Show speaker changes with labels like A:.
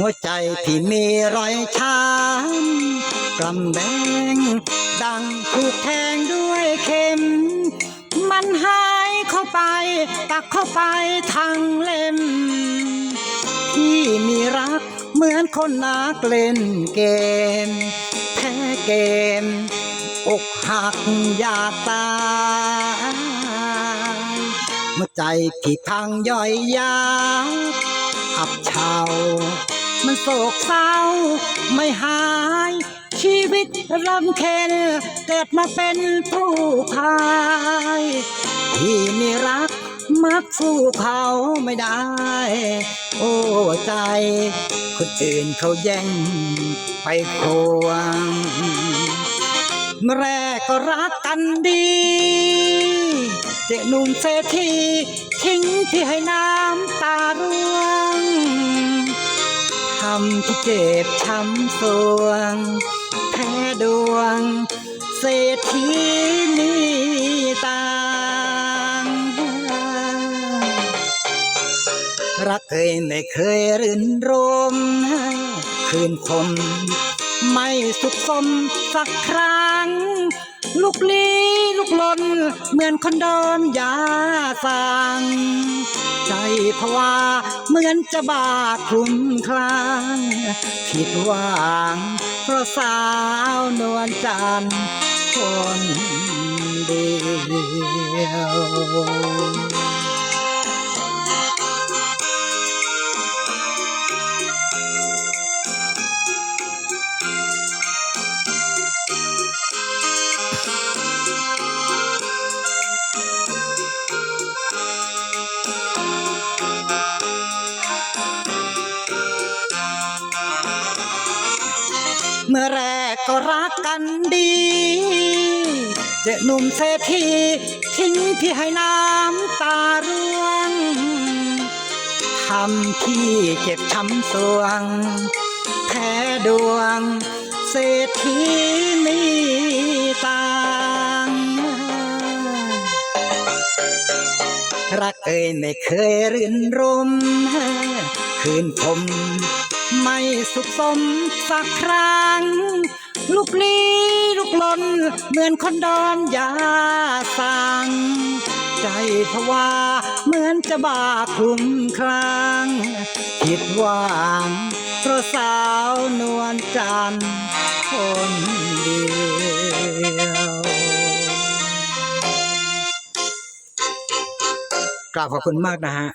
A: หัวใจที่มีรอยช้ำกำแดง ดังถูกแทงด้วยเข็ม มันหายเข้าไป ตักเข้าไปทางเล่ม ที่มีรักเหมือนคนนักเล่นเกม แพ้เกม อกหักอยากตายเมื่อใจที่พังย่อยยาอับเฉา มันโศกเศร้า ไม่หาย ชีวิตรำเค็ญเกิดมาเป็นผู้พายที่มีรักมักสู้เขาไม่ได้ โอ้ใจ คนอื่นเขาแย่งไปควงเมื่อแรกก็รักกันดีเจ๊หนุ่มเศรษฐีทิ้งที่ให้น้ำตาร่วงำที่เจ็บช้ำสวง แพ้ดวง เศรษฐีมีตังรักเคยไม่เคยรื่นรม คืนคม ไม่สุขสมสักครั้งลูกลี้ลูก เหมือนคนโดนยาสั่งใจพวาเหมือนจะบาดคลุ้มคลั่งผิดหวังเพราะสาวนวลจันทร์คนเดียว เมื่อแรกก็รักกันดี เจอหนุ่มเศรษฐีทิ้งพี่ให้น้ำตาร่วงทำพี่เจ็บช้ำสวง แพ้ดวง เศรษฐีมีตังรักเอ่ยไม่เคยรื่นรมคืนผม ไม่สุขสมสักครั้งลูกลี้ลูกลนเหมือนคนโดนยาสั่งใจภาวะเหมือนจะบาคลุมคลั่งผิดหวังเพราะสาวนวลจันทร์คนเดียวกราบขอบคุณมากนะฮะ